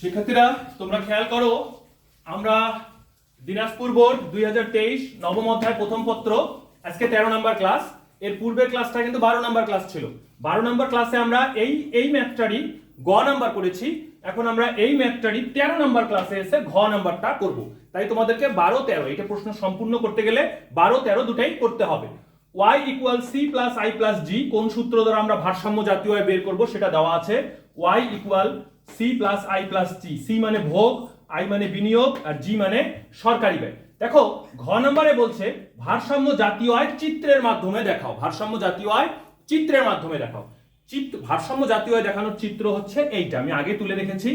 শিক্ষার্থীরা, তোমরা খেয়াল করো, আমরা দিনাজপুর বোর্ড দুই হাজার তেইশ নবম অধ্যায় প্রথম পত্র, আজকে তেরো নম্বর ক্লাস। এর পূর্বের ক্লাসটা কিন্তু বারো নম্বর ক্লাস ছিল। বারো নম্বর ক্লাসে আমরা এই এই ম্যাথটারই গ নাম্বার করেছি। এখন আমরা এই ম্যাথটারই তেরো নম্বর ক্লাসে এসে ঘ নাম্বারটা করব। তাই তোমাদেরকে বারো তেরো এটা প্রশ্ন সম্পূর্ণ করতে গেলে বারো তেরো দুটাই করতে হবে। Y equal C plus I plus G কোন সূত্র দ্বারা আমরা ভারসাম্য জাতীয় বের করব সেটা দেওয়া আছে। Y equal C plus I plus G C মানে ভোগ আই মানে বিনিয়োগ, আর জি মানে সরকারি ব্যয়। দেখো, ঘ নম্বরে বলছে, ভারসাম্য জাতীয় আয় চিত্রের মাধ্যমে দেখাও। ভারসাম্য জাতীয় আয় চিত্রের মাধ্যমে দেখাও। চিত্র, ভারসাম্য জাতীয় আয় দেখানোর চিত্র হচ্ছে এইটা। আমি আগে তুলে রেখেছি,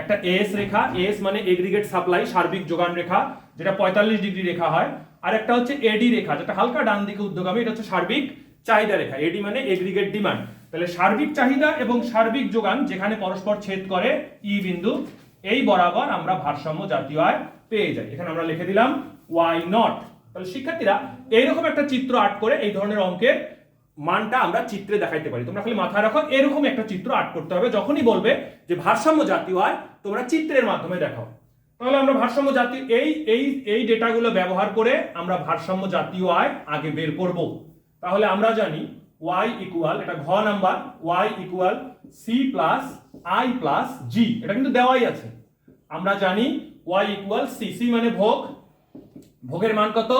একটা এস রেখা। এস মানে এগ্রিগেট সাপ্লাই সার্বিক যোগান রেখা, যেটা পঁয়তাল্লিশ ডিগ্রি রেখা হয়। আর একটা হচ্ছে এডি রেখা, যেটা হালকা ডান দিকে উদ্যোগামী এটা হচ্ছে সার্বিক চাহিদা রেখা। এডি মানে এগ্রিগেট ডিমান্ড তাহলে সার্বিক চাহিদা এবং সার্বিক যোগান যেখানে পরস্পর ছেদ করে ই বিন্দু, এই বরাবর আমরা ভারসাম্য জাতীয় আয় পেয়ে যাই। এখানে আমরা লিখে দিলাম ওয়াই নট তাহলে শিক্ষার্থীরা এইরকম একটা চিত্র আর্ট করে এই ধরনের অঙ্কের মানটা আমরা চিত্রে দেখাইতে পারি। তোমরা খালি মাথায় রাখো, এরকম একটা চিত্র আর্ট করতে হবে, যখনই বলবে যে ভারসাম্য জাতীয় আয় তোমরা চিত্রের মাধ্যমে দেখাও। তাহলে আমরা ভারসাম্য জাতীয় এই এই এই ডেটাগুলো ব্যবহার করে আমরা ভারসাম্য জাতীয় আয় আগে বের করব। তাহলে আমরা জানি y ইকুয়াল এটা ঘ number, y equal C plus I plus G এটা কিন্তু দেওয়াই আছে। আমরা জানি y ইকুয়াল সি সি মানে ভোগ। ভোগের মান কত?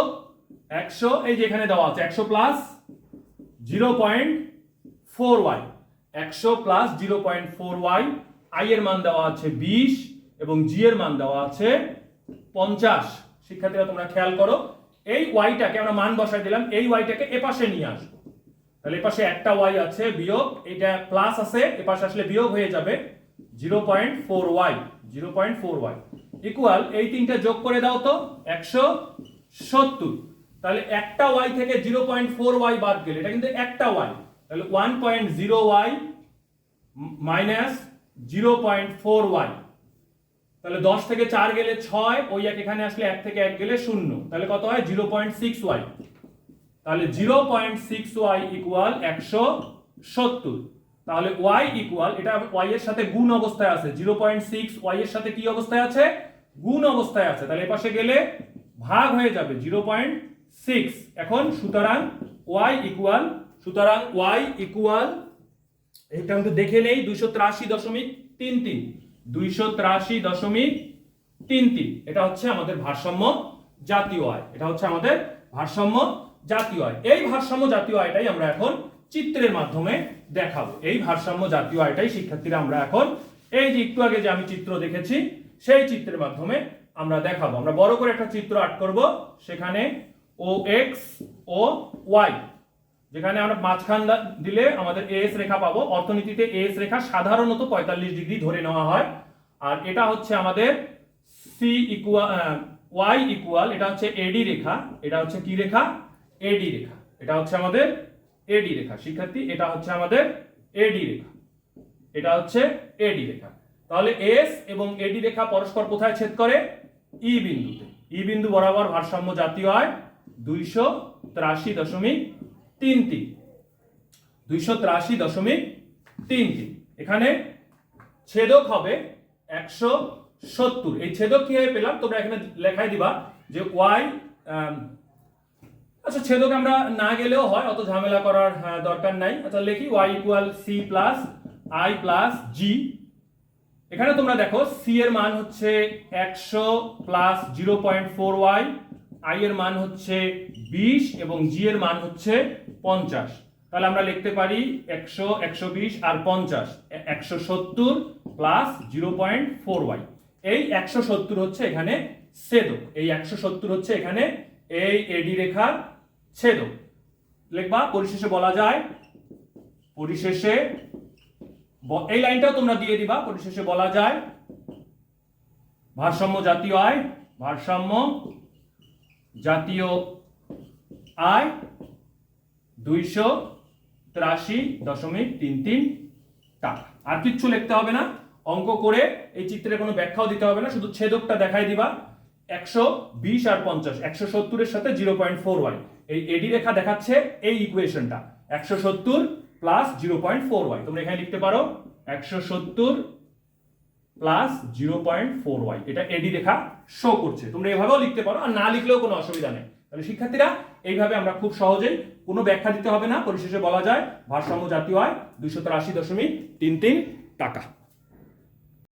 একশো, এই যে এখানে দেওয়া আছে, একশো plus zero point four Y একশো plus zero point four Y এর মান দেওয়া আছে বিশ এবং জি এর মান দেওয়া আছে পঞ্চাশ। শিক্ষার্থীরা তোমরা খেয়াল করো, এই ওয়াইটাকে আমরা মান বসাই দিলাম, এই ওয়াইটাকে এপাশে নিয়ে আসব। তাহলে এপাশে একটা ওয়াই আছে বিয়োগ, এটা প্লাস আছে, এপাশে আসলে বিয়োগ হয়ে যাবে zero point four Y zero point four Y equal এই তিনটা যোগ করে দাও তো, একশো সত্তর। তাহলে একটা ওয়াই থেকে জিরো পয়েন্ট ফোর ওয়াই বাদ গেলে, এটা কিন্তু একটা ওয়াই তাহলে one point zero Y minus zero point four Y তাহলে দশ থেকে চার গেলে ছয়, ওই এক এখানে আসলে এক থেকে এক গেলে শূন্য। তাহলে কত হয়? জিরো পয়েন্ট সিক্স ওয়াই তাহলে zero point six Y equal একশো সত্তর। তাহলে ওয়াই ইকুয়াল এটা ওয়াই এর সাথে গুণ অবস্থায় আছে। জিরো পয়েন্ট সিক্স ওয়াই এর সাথে কি অবস্থায় আছে? গুণ অবস্থায় আছে। তাহলে এপাশে গেলে ভাগ হয়ে যাবে জিরো পয়েন্ট সিক্স এখন সুতরাং ওয়াই ইকুয়াল সুতরাং ওয়াই ইকুয়াল এটা কিন্তু দেখে নেই, দুইশো ত্রাশি দশমিক তিন তিন। দুইশো ত্রাশি দশমিক তিন তিন। এটা হচ্ছে আমাদের ভারসাম্য জাতীয় আয় এটা হচ্ছে আমাদের ভারসাম্য জাতীয় আয়। এই ভারসাম্য জাতীয় আয়টাই আমরা এখন চিত্রের মাধ্যমে দেখাবো। এই ভারসাম্য জাতীয় আয়টাই শিক্ষার্থীরা আমরা এখন, এই যে একটু আগে যে আমি চিত্র দেখেছি, সেই চিত্রের মাধ্যমে আমরা দেখাবো। আমরা বড় করে একটা চিত্র আর্ট করব, সেখানে ও এক্স ও ওয়াই যেখানে আমরা মাঝখান দিলে আমাদের এস রেখা পাবো। অর্থনীতিতে এস রেখা সাধারণত পঁয়তাল্লিশ ডিগ্রি ধরে নেওয়া হয়। আর এটা হচ্ছে আমাদের সি ইকুয়াল ওয়াই ইকুয়াল এটা হচ্ছে এডি রেখা। এটা হচ্ছে কি রেখা? এডি রেখা। এটা হচ্ছে আমাদের এডি রেখা। শিক্ষার্থী, এটা হচ্ছে আমাদের এডি রেখা। এটা হচ্ছে এডি রেখা। তাহলে এস এবং এডি রেখা পরস্পর কোথায় ছেদ করে? ই বিন্দুতে। ই বিন্দু বরাবর ভারসাম্য জাতীয় আয় দুইশো ত্রাশি দশমিক তিন তিন। দুইশো ত্রাশি দশমিক তিন তিন। এখানে ছেদক হবে একশো সত্তর। এই ছেদক কীভাবে পেলাম? তোমরা এখানে লেখাই দিবা যে ওয়াই আচ্ছা ছেদক আমরা না গেলেও হয়, অত ঝামেলা করার দরকার নাই। আচ্ছা লিখি Y equal C plus I plus G এখানে তোমরা দেখো সি এর মান হচ্ছে একশো plus zero point four Y I এর মান হচ্ছে বিশ এবং জি এর মান হচ্ছে পঞ্চাশ। তাহলে আমরা লিখতে পারি একশো একশো বিশ আর পঞ্চাশ একশো সত্তর plus zero point four Y এই একশো সত্তর হচ্ছে এখানে ছেদক, এই একশো সত্তর হচ্ছে এখানে এই এডি রেখার ছেদক লিখবা, পরিশেষে বলা যায়, পরিশেষে এই লাইনটাও তোমরা দিয়ে দিবা, পরিশেষে বলা যায়, ভারসাম্য জাতীয় আয়, ভারসাম্য জাতীয় আয় দুইশো ত্রাশি দশমিক তিন তিন টাকা। আর কিচ্ছু লিখতে হবে না, অঙ্ক করে এই চিত্রের কোনো ব্যাখ্যাও দিতে হবে না, শুধু ছেদকটা দেখাই দিবা, একশো বিশ আর পঞ্চাশ, একশো সত্তরের সাথে জিরো পয়েন্ট ফোর ওয়াই। এই এডি রেখা দেখাচ্ছে এই ইকুয়েশনটা। একশো সত্তর plus zero point four Y তোমরা এখানে লিখতে পারো একশো সত্তর plus zero point four Y এটা এডি রেখা শো করছে। তোমরা এভাবেও লিখতে পারো আর না লিখলেও কোনো অসুবিধা নেই। তাহলে শিক্ষার্থীরা, এইভাবে আমরা খুব সহজেই কোনো ব্যাখ্যা দিতে হবে না। পরিশেষে বলা যায়, ভারসাম্য জাতীয় আয় দুইশো তিরাশি দশমিক তিন তিন টাকা।